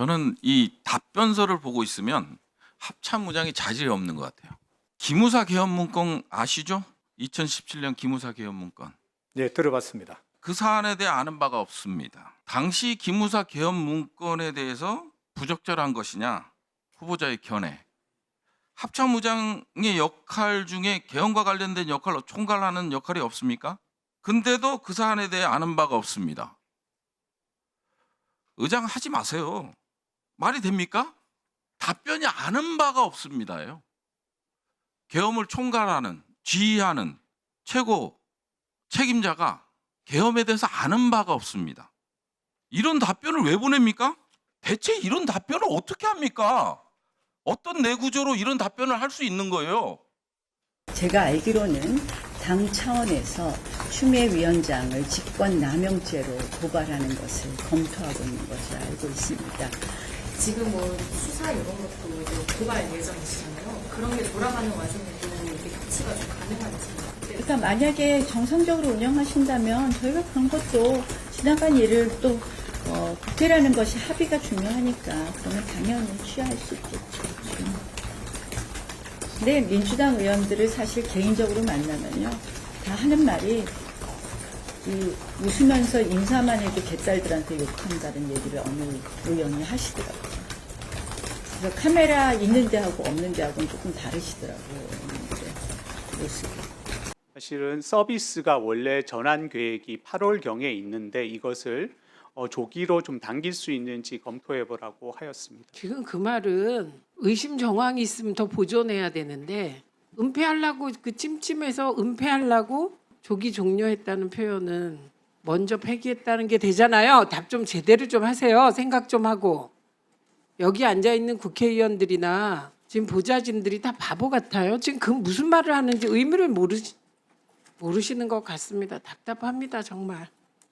저는 이 답변서를 보고 있으면 합참무장이 자질이 없는 것 같아요. 기무사 개헌 문건 아시죠? 2017년 기무사 개헌 문건. 네, 들어봤습니다. 그 사안에 대해 아는 바가 없습니다. 당시 기무사 개헌 문건에 대해서 부적절한 것이냐 후보자의 견해. 합참무장의 역할 중에 개헌과 관련된 역할로 총괄하는 역할이 없습니까? 근데도 그 사안에 대해 아는 바가 없습니다. 의장 하지 마세요. 말이 됩니까? 답변이 아는 바가 없습니다요. 계엄을 총괄하는 지휘하는 최고 책임자가 계엄에 대해서 아는 바가 없습니다. 이런 답변을 왜 보냅니까? 대체 이런 답변을 어떻게 합니까? 어떤 내구조로 이런 답변을 할 수 있는 거예요? 제가 알기로는 당 차원에서 추미애 위원장을 직권 남용죄로 고발하는 것을 검토하고 있는 것을 알고 있습니다. 지금 뭐 수사 이런 것도 이제 고발 예정이시잖아요. 그런 게 돌아가는 와중에도 이게 협치가 좀 가능한지. 그러니까 만약에 정상적으로 운영하신다면 저희가 그런 것도 지나간 일을 또 어, 국회라는 것이 합의가 중요하니까 그러면 당연히 취할 수 있겠죠. 근데 민주당 의원들을 사실 개인적으로 만나면요 다 하는 말이 이 웃으면서 인사만 해도 개딸들한테 욕한다는 얘기를 어느 의원이 하시더라고요. 그래서 카메라 있는 데하고 없는 데하고는 조금 다르시더라고요. 사실은 서비스가 원래 전환 계획이 8월경에 있는데 이것을 어, 조기로 좀 당길 수 있는지 검토해 보라고 하였습니다. 지금 그 말은 의심 정황이 있으면 더 보존해야 되는데 은폐하려고 그 찜찜해서 은폐하려고 조기 종료했다는 표현은 먼저 폐기했다는 게 되잖아요. 답 좀 제대로 좀 하세요. 생각 좀 하고 여기 앉아 있는 국회의원들이나 지금 보좌진들이 다 바보 같아요. 지금 그 무슨 말을 하는지 의미를 모르시 모르시는 것 같습니다. 답답합니다 정말.